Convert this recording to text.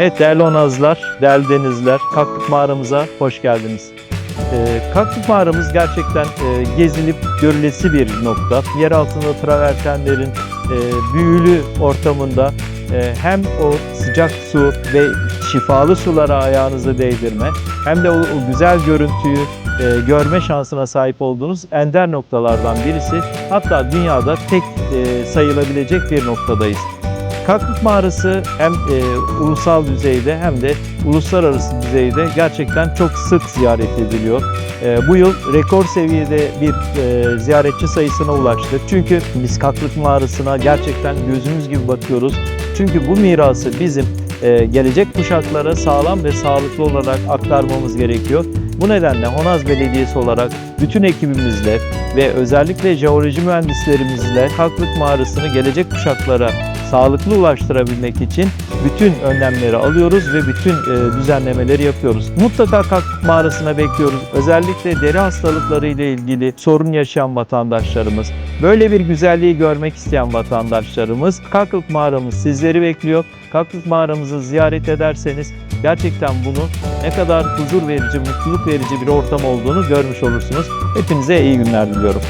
Evet değerli onazlar, değerli denizler, Kaklık mağaramıza hoş geldiniz. Ee, Kaklık mağaramız gerçekten e, gezilip görülesi bir nokta. Yer altında travertenlerin e, büyülü ortamında e, hem o sıcak su ve şifalı sulara ayağınızı değdirme hem de o, o güzel görüntüyü e, görme şansına sahip olduğunuz ender noktalardan birisi. Hatta dünyada tek e, sayılabilecek bir noktadayız. Kaklık Mağarası hem e, ulusal düzeyde hem de uluslararası düzeyde gerçekten çok sık ziyaret ediliyor. E, bu yıl rekor seviyede bir e, ziyaretçi sayısına ulaştık. Çünkü biz Kaklık Mağarası'na gerçekten gözümüz gibi bakıyoruz. Çünkü bu mirası bizim e, gelecek kuşaklara sağlam ve sağlıklı olarak aktarmamız gerekiyor. Bu nedenle Honaz Belediyesi olarak bütün ekibimizle ve özellikle jeoloji mühendislerimizle Kaklık Mağarası'nı gelecek kuşaklara sağlıklı ulaştırabilmek için bütün önlemleri alıyoruz ve bütün e, düzenlemeleri yapıyoruz. Mutlaka Kaklık Mağarası'na bekliyoruz. Özellikle deri hastalıkları ile ilgili sorun yaşayan vatandaşlarımız, böyle bir güzelliği görmek isteyen vatandaşlarımız Kaklık Mağaramız sizleri bekliyor. Kaklık Mağaramızı ziyaret ederseniz gerçekten bunu ne kadar huzur verici, mutluluk verici bir ortam olduğunu görmüş olursunuz. Hepinize iyi günler diliyorum.